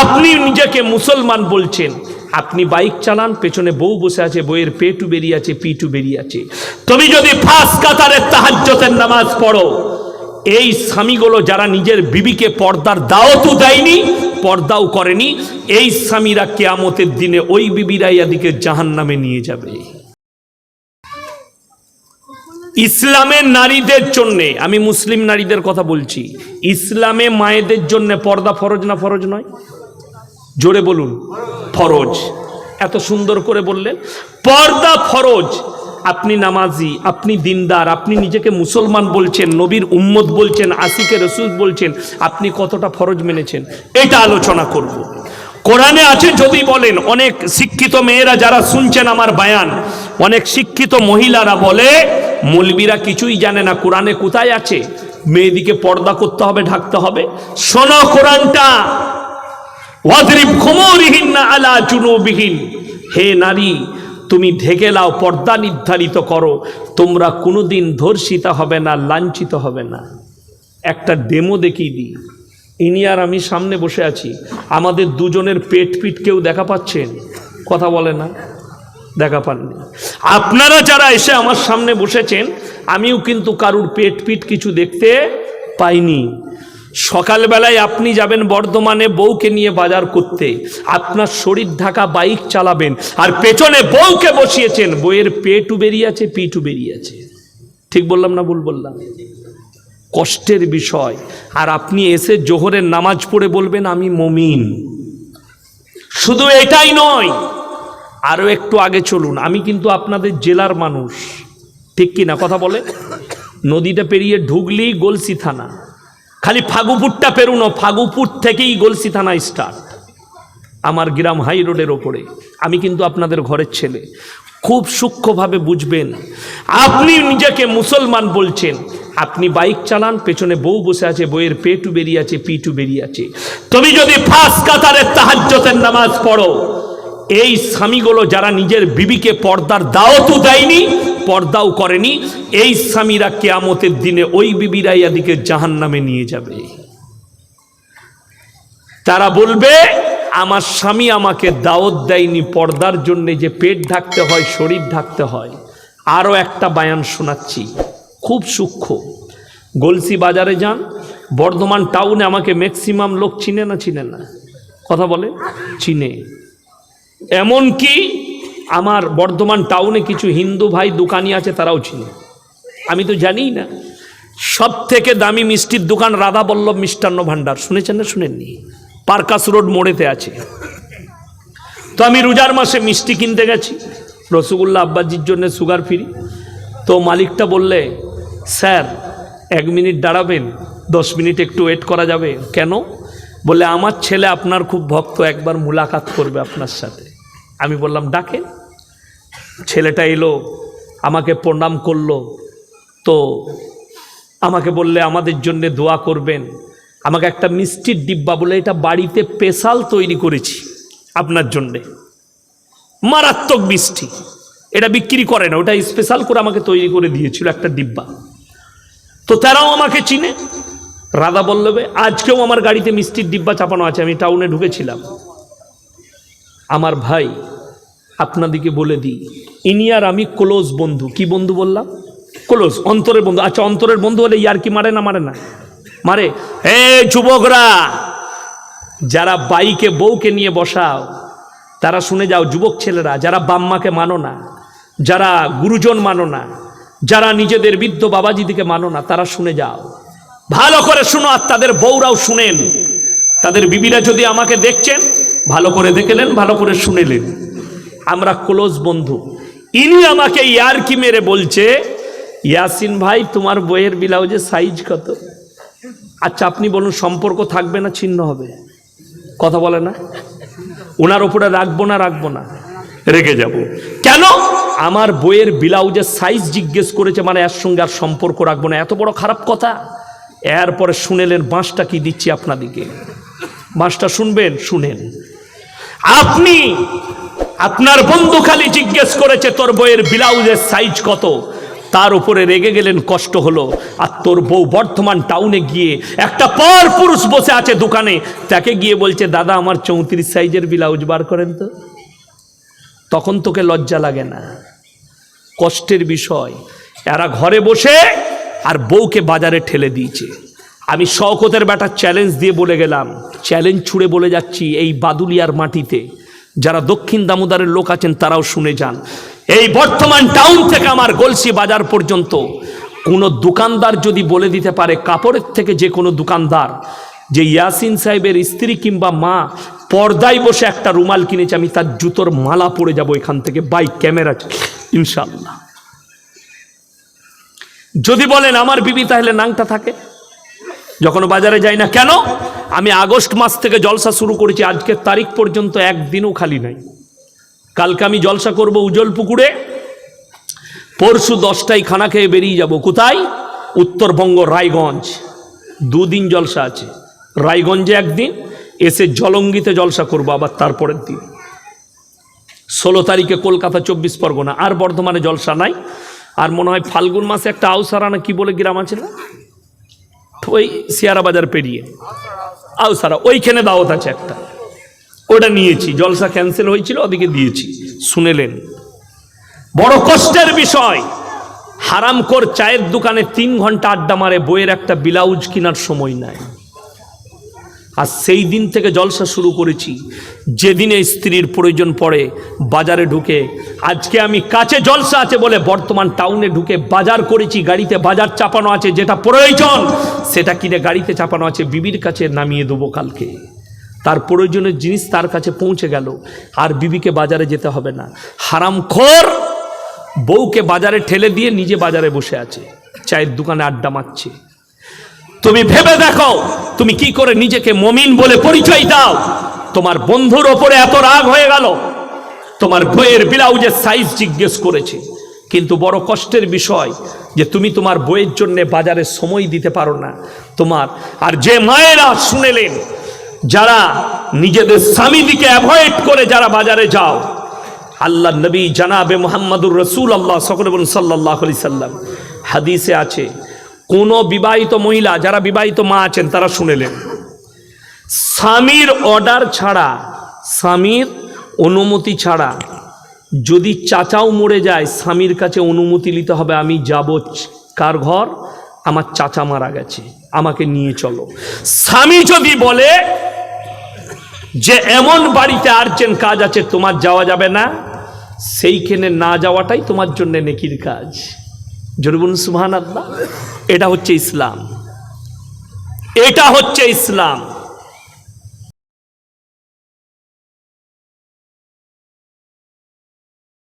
আপনি নিজেকে মুসলমান বলছেন। আপনি বাইক চালান, পেছনে বউ বসে আছে বইয়ের পেটু বেরিয়ে আছে, পিটু বেরিয়ে আছে। তুমি যদি ফাঁস কাতারের তাহাজ্জতের নামাজ পড়ো, এই স্বামীগুলো যারা নিজের বিবিকে পর্দার দাওয়াতও দেয়নি, পর্দাও করেনি, এই স্বামীরা কেয়ামতের দিনে ওই বিবিরাই এদিকে জাহান নামে নিয়ে যাবে। ইসলামের নারীদের জন্যে, আমি মুসলিম নারীদের কথা বলছি, ইসলামে মায়েদের জন্য পর্দা ফরজ না ফরজ নয়? জোরে বলুন, ফরজ। এত সুন্দর করে বললেন, পর্দা ফরজ। আপনি নামাজি, আপনি দিনদার, আপনি নিজেকে মুসলমান বলছেন, নবীর উম্মত বলছেন, আশিকে রসুল বলছেন, আপনি কতটা ফরজ মেনেছেন? এটা আলোচনা করব। কোরআনে আছে যদি বলেন, অনেক শিক্ষিত মেয়েরা যারা শুনছেন আমার বায়ান, অনেক শিক্ষিত মহিলারা বলে, মলবিরা কিছুই জানে না, কোরআনে কোথায় আছে? মেয়েদিকে পর্দা করতে হবে, ঢাকতে হবে। শোনো কোরআনটা। ওয়াদরিব খুমুরিহিন আলা জুনুবিহিন। হে নারী, তুমি ঢেকে লাও, পর্দা নির্ধারিত করো। তোমরা কোনোদিন ধর্ষিতা হবে না, লাঞ্ছিত হবে না। একটা ডেমো দেখিয়ে দিই। ইনি আর আমি সামনে বসে আছি। আমাদের দুজনের পেট পিট কেউ দেখা পাচ্ছেন কথা বলে না, দেখা পাননি। আপনারা যারা এসে আমার সামনে বসেছেন, আমিও কিন্তু কারুর পেট পিট কিছু দেখতে পাইনি। সকালবেলায় আপনি যাবেন বর্ধমানে বউকে নিয়ে বাজার করতে। আপনার শরীর ঢাকা বাইক চালাবেন আর পেছনে বউকে বসিয়েছেন। বইয়ের পেটু বেরিয়ে আছে পিটু বেরিয়ে আছে ঠিক বললাম না ভুল বললাম? কষ্টের বিষয়। আর আপনি এসে জোহরের নামাজ পড়ে বলবেন, আমি মমিন। শুধু এটাই নয় আরও একটু আগে চলুন। আমি কিন্তু আপনাদের জেলার মানুষ। ঠিক কি না কথা বলে? নদীটা পেরিয়ে ঢুকলি গলসি থানা। খালি ফাগুপুরটা পেরুনো, ফাগুপুর থেকেই গলসি থানা স্টার্ট আমার গ্রাম হাই রোডের ওপরে। আমি কিন্তু আপনাদের ঘরের ছেলে। খুব সূক্ষ্মভাবে বুঝবেন, আপনি নিজেকে মুসলমান বলছেন। আপনি বাইক চালান, পেছনে বউ বসে আছে বইয়ের পেটু বেরিয়ে আছে, পিটু বেরিয়ে আছে। তুমি যদি ফার্স্ট কাতারের তাহাজ্জতের নামাজ পড়ো, এই স্বামীগুলো যারা নিজের বিবিকে পর্দার দাওয়াতও দেয়নি পর্দাও করেনি, এই স্বামীরা কেয়ামতের দিনে ওই বিবিরাই এদিকে জাহান নামে নিয়ে যাবে। তারা বলবে, আমার স্বামী আমাকে দাওয়াত দেয়নি, পর্দার জন্য যে পেট ঢাকতে হয়, শরীর ঢাকতে হয়। আরও একটা বায়ান শোনাচ্ছি, খুব সূক্ষ্ম। গলসি বাজারে যান, বর্ধমান টাউনে আমাকে ম্যাক্সিমাম লোক চিনে না চিনে না? কথা বলে চিনে। এমন কি আমার বর্ধমান টাউনে কিছু হিন্দু ভাই দোকানি আছে, তারাও চিনে। আমি তো জানিই না। সব থেকে দামি মিষ্টির দোকান রাধা বল্লভ মিষ্টান্ন ভাণ্ডার। শুনেছেন না শুনেননি? পার্কাস রোড মোড়েতে আছে। তো আমি রোজার মাসে মিষ্টি কিনতে গেছি। রসগোল্লা আব্বাজির জন্য সুগার ফ্রি তো মালিকটা বললে, স্যার, এক মিনিট দাঁড়াবেন, দশ মিনিট একটু ওয়েট করা যাবে। কেন? বলে আমার ছেলে আপনার খুব ভক্ত, একবার মুলাকাত করবে আপনার সাথে। আমি বললাম ডাকে ছেলেটা এলো, আমাকে প্রণাম করল। তো আমাকে বললে, আমাদের জন্যে দোয়া করবেন। আমাকে একটা মিষ্টির ডিব্বা বলে এটা বাড়িতে স্পেশাল তৈরি করেছি আপনার জন্যে। মারাত্মক মিষ্টি। এটা বিক্রি করে না, ওটা স্পেশাল করে আমাকে তৈরি করে দিয়েছিল একটা ডিব্বা। তো তারাও আমাকে চিনে। রাধা বল্লভে, আজকেও আমার গাড়িতে মিষ্টির ডিব্বা চাপানো আছে, আমি টাউনে ঢুকেছিলাম। আমার ভাই আপনাদিকে বলে দিই, ইনি আর আমি ক্লোজ বন্ধু। কি বন্ধু বললাম? ক্লোজ অন্তরের বন্ধু। আচ্ছা অন্তরের বন্ধু হলে ইয়ার কি মারে না মারে না? মারে। হে যুবকরা, যারা বাইকে বউকে নিয়ে বসাও, তারা শুনে যাও, যুবক ছেলেরা, যারা বাম্মাকে মানো না, যারা গুরুজন মানো না, যারা নিজেদের বৃদ্ধ বাবাজিদিকে মানো না, তারা শুনে যাও। ভালো করে শুনো আর তাদের বউরাও শুনেন। তাদের বিবিরা যদি আমাকে দেখছেন, ভালো করে দেখেলেন ভালো করে শুনেলেন আমরা ক্লোজ বন্ধু। ইনি আমাকে ইয়ারকি মেরে বলছে, ইয়াসিন ভাই, তোমার বইয়ের ব্লাউজের সাইজ কত? আচ্ছা আপনি বলুন, সম্পর্ক থাকবে না, ছিন্ন হবে। কথা বলে না? ওনার ওপরে রাখব না রাখব না। রেগে যাব। কেন? আমার বইয়ের ব্লাউজের সাইজ জিজ্ঞেস করেছে মানে এর সঙ্গে আর সম্পর্ক রাখব না? এত বড় খারাপ কথা। এরপরে শুনেলেন বাঁশটা কি দিচ্ছি আপনাদিকে? বাঁশটা শুনবেন? শুনেন। আপনি আপনার বন্ধু খালি জিজ্ঞেস করেছে, তোর বইয়ের ব্লাউজের সাইজ কত? তার উপরে রেগে গেলেন, কষ্ট হলো। আর তোর বউ বর্ধমান টাউনে গিয়ে একটা পর পুরুষ বসে আছে দোকানে। তাকে গিয়ে বলছে, দাদা, আমার চৌত্রিশ সাইজের ব্লাউজ বার করেন তো। তখন তোকে লজ্জা লাগে না। কষ্টের বিষয়। এরা ঘরে বসে আর বউকে বাজারে ঠেলে দিয়েছে। আমি শওকতের ব্যাটা চ্যালেঞ্জ দিয়ে বলে গেলাম। চ্যালেঞ্জ ছুড়ে বলে যাচ্ছি এই বাদুলিয়ার মাটিতে। যারা দক্ষিণ দামোদারের লোক আছেন, তারাও শুনে যান। এই বর্তমান টাউন থেকে আমার গলসি বাজার পর্যন্ত কোনো দোকানদার যদি বলে দিতে পারে, কাপড়ের থেকে যে কোনো দোকানদার, যে ইয়াসিন সাহেবের স্ত্রী কিংবা মা পর্দায় বসে একটা রুমাল কিনেছে, আমি তার জুতোর মালা পরে যাব এখান থেকে বাই ক্যামেরা ইনশাল্লাহ যদি বলেন, আমার বিবি তাহলে নাংটা থাকে? যখন বাজারে যাই না কেন, আমি আগস্ট মাস থেকে জলসা শুরু করেছি, আজকের তারিখ পর্যন্ত একদিনও খালি নাই। কালকে আমি জলসা করব উজ্জ্বল পুকুরে পরশু দশটায় খানা খেয়ে বেরিয়ে যাব কোথায়? উত্তরবঙ্গ, রায়গঞ্জ। দুদিন জলসা আছে। রায়গঞ্জে একদিন, এসে জলঙ্গিতে জলসা করব আবার তারপরের দিন। ষোলো তারিখে কলকাতা, চব্বিশ পরগনা। আর বর্ধমানে জলসা নাই। আর মনে হয় ফাল্গুন মাসে একটা আউসারা না কি বলে গ্রাম আছে না? ওই সিয়ারা বাজার পেরিয়ে। আও সারা, ওইখানে দাওয়াত আছে একটা। ওটা নিয়েছি, জলসা ক্যান্সেল হয়েছিল, ওদিকে দিয়েছি। শুনেলেন। বড় কষ্টের বিষয় হারামকোর চায়ের দোকানে তিন ঘণ্টা আড্ডা মারে, বইয়ের একটা ব্লাউজ কেনার সময় নাই। আর সেই দিন থেকে জলসা শুরু করেছি। যেদিনে স্ত্রীর প্রয়োজন পড়ে বাজারে ঢুকে, আজকে আমি কাছে জলসা আছে বলে বর্তমান টাউনে ঢুকে বাজার করেছি, গাড়িতে বাজার চাপানো আছে, যেটা প্রয়োজন, সেটা কিনে গাড়িতে চাপানো আছে, বিবির কাছে নামিয়ে দেবো কালকে। তার প্রয়োজনের জিনিস তার কাছে পৌঁছে গেল, আর বিবিকে বাজারে যেতে হবে না। হারামখোর বউকে বাজারে ঠেলে দিয়ে নিজে বাজারে বসে আছে, চায়ের দোকানে আড্ডা মারছে। তুমি ভেবে দেখো, তুমি কি করে নিজেকে মমিন বলে পরিচয় দাও? তোমার বন্ধুর ওপরে এত রাগ হয়ে গেল। তোমার বইয়ের ব্লাউজের সাইজ জিজ্ঞেস করেছে। কিন্তু বড় কষ্টের বিষয় যে তুমি তোমার বইয়ের জন্য বাজারে সময় দিতে পারো না। তোমার আর যে মায়েরা শুনেলেন, যারা নিজেদের স্বামীদিকে অ্যাভয়েড করে যারা বাজারে যাও আল্লাহ নবী জানাবে মোহাম্মদুর রসুল আল্লাহ সকলে সাল্লাহ সাল্লাম। হাদিসে আছে কোনো বিবাহিত মহিলা, যারা বিবাহিত মা আছেন, তারা শুনেলেন স্বামীর অর্ডার ছাড়া, স্বামীর অনুমতি ছাড়া, যদি চাচাও মরে যায়, স্বামীর কাছে অনুমতি নিতে হবে, আমি যাব কার ঘর? আমার চাচা মারা গেছে, আমাকে নিয়ে চলো। স্বামী যদি বলে যে এমন বাড়িতে আর্জেন্ট কাজ আছে, তোমার যাওয়া যাবে না, সেইখানে না যাওয়াটাই তোমার জন্য নেকির কাজ। জরুবুল সুহান আল্লাহ এটা হচ্ছে ইসলাম। এটা হচ্ছে ইসলাম।